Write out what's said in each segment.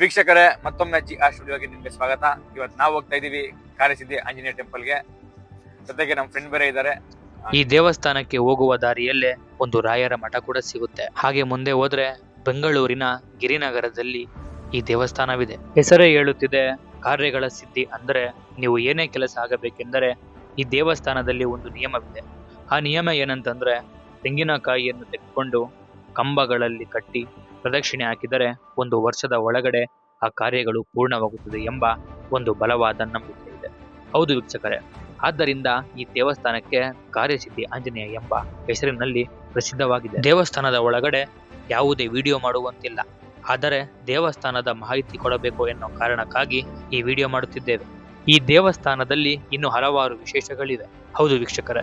ವೀಕ್ಷಕರೇ, ಮತ್ತೊಮ್ಮೆ ಜಿ ಆ ಸ್ಟುಡಿಯೋಗೆ ನಿಮಗೆ ಸ್ವಾಗತ. ಇವತ್ತು ನಾವು ಹೋಗ್ತಾ ಇದೀವಿ ಕಾರ್ಯಸಿದ್ಧಿ ಆಂಜನೇಯ ಟೆಂಪಲ್ಗೆ. ಜೊತೆಗೆ ನಮ್ಮ ಫ್ರೆಂಡ್ ಬೇರೆ ಇದ್ದಾರೆ. ಈ ದೇವಸ್ಥಾನಕ್ಕೆ ಹೋಗುವ ದಾರಿಯಲ್ಲೇ ಒಂದು ರಾಯರ ಮಠ ಕೂಡ ಸಿಗುತ್ತೆ. ಹಾಗೆ ಮುಂದೆ ಹೋದ್ರೆ ಬೆಂಗಳೂರಿನ ಗಿರಿನಗರದಲ್ಲಿ ಈ ದೇವಸ್ಥಾನವಿದೆ. ಹೆಸರೇ ಹೇಳುತ್ತಿದೆ, ಕಾರ್ಯಗಳ ಸಿದ್ಧಿ ಅಂದ್ರೆ ನೀವು ಏನೇ ಕೆಲಸ ಆಗಬೇಕೆಂದರೆ ಈ ದೇವಸ್ಥಾನದಲ್ಲಿ ಒಂದು ನಿಯಮವಿದೆ. ಆ ನಿಯಮ ಏನಂತಂದ್ರೆ ತೆಂಗಿನಕಾಯಿಯನ್ನು ತೆಗೆದುಕೊಂಡು ಕಂಬಗಳಲ್ಲಿ ಕಟ್ಟಿ ಪ್ರದಕ್ಷಿಣೆ ಹಾಕಿದರೆ ಒಂದು ವರ್ಷದ ಒಳಗಡೆ ಆ ಕಾರ್ಯಗಳು ಪೂರ್ಣವಾಗುತ್ತದೆ ಎಂಬ ಒಂದು ಬಲವಾದ ನಂಬಿಕೆ ಇದೆ. ಹೌದು ವೀಕ್ಷಕರೇ, ಆದ್ದರಿಂದ ಈ ದೇವಸ್ಥಾನಕ್ಕೆ ಕಾರ್ಯಸಿದ್ಧಿ ಆಂಜನೇಯ ಎಂಬ ಹೆಸರಿನಲ್ಲಿ ಪ್ರಸಿದ್ಧವಾಗಿದೆ. ದೇವಸ್ಥಾನದ ಒಳಗಡೆ ಯಾವುದೇ ವಿಡಿಯೋ ಮಾಡುವಂತಿಲ್ಲ. ಆದರೆ ದೇವಸ್ಥಾನದ ಮಾಹಿತಿ ಕೊಡಬೇಕು ಎನ್ನುವ ಕಾರಣಕ್ಕಾಗಿ ಈ ವಿಡಿಯೋ ಮಾಡುತ್ತಿದ್ದೇವೆ. ಈ ದೇವಸ್ಥಾನದಲ್ಲಿ ಇನ್ನು ಹಲವಾರು ವಿಶೇಷಗಳಿವೆ ಹೌದು ವೀಕ್ಷಕರ,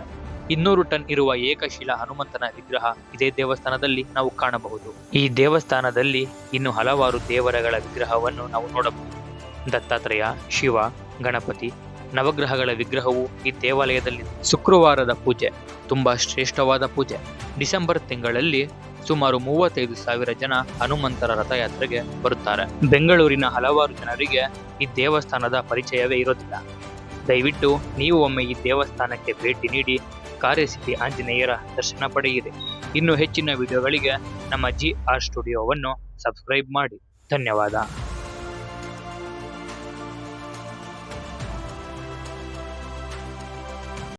ಇನ್ನೂರು ಟನ್ ಇರುವ ಏಕಶಿಲಾ ಹನುಮಂತನ ವಿಗ್ರಹ ಇದೇ ದೇವಸ್ಥಾನದಲ್ಲಿ ನಾವು ಕಾಣಬಹುದು. ಈ ದೇವಸ್ಥಾನದಲ್ಲಿ ಇನ್ನು ಹಲವಾರು ದೇವರಗಳ ವಿಗ್ರಹವನ್ನು ನಾವು ನೋಡಬಹುದು. ದತ್ತಾತ್ರೇಯ, ಶಿವ, ಗಣಪತಿ, ನವಗ್ರಹಗಳ ವಿಗ್ರಹವು ಈ ದೇವಾಲಯದಲ್ಲಿ ಶುಕ್ರವಾರದ ಪೂಜೆ, ತುಂಬಾ ಶ್ರೇಷ್ಠವಾದ ಪೂಜೆ. ಡಿಸೆಂಬರ್ ತಿಂಗಳಲ್ಲಿ ಸುಮಾರು ಮೂವತ್ತೈದು ಸಾವಿರ ಜನ ಹನುಮಂತರ ರಥಯಾತ್ರೆಗೆ ಬರುತ್ತಾರೆ. ಬೆಂಗಳೂರಿನ ಹಲವಾರು ಜನರಿಗೆ ಈ ದೇವಸ್ಥಾನದ ಪರಿಚಯವೇ ಇರೋದಿಲ್ಲ. ದಯವಿಟ್ಟು ನೀವು ಒಮ್ಮೆ ಈ ದೇವಸ್ಥಾನಕ್ಕೆ ಭೇಟಿ ನೀಡಿ ಕಾರ್ಯಸಿದ್ಧಿ ಆಂಜನೇಯರ ದರ್ಶನ ಪಡೆಯಿರಿ. ಇನ್ನು ಹೆಚ್ಚಿನ ವಿಡಿಯೋಗಳಿಗೆ ನಮ್ಮ ಜಿ ಆರ್ ಸ್ಟುಡಿಯೋವನ್ನು ಸಬ್ಸ್ಕ್ರೈಬ್ ಮಾಡಿ. ಧನ್ಯವಾದ.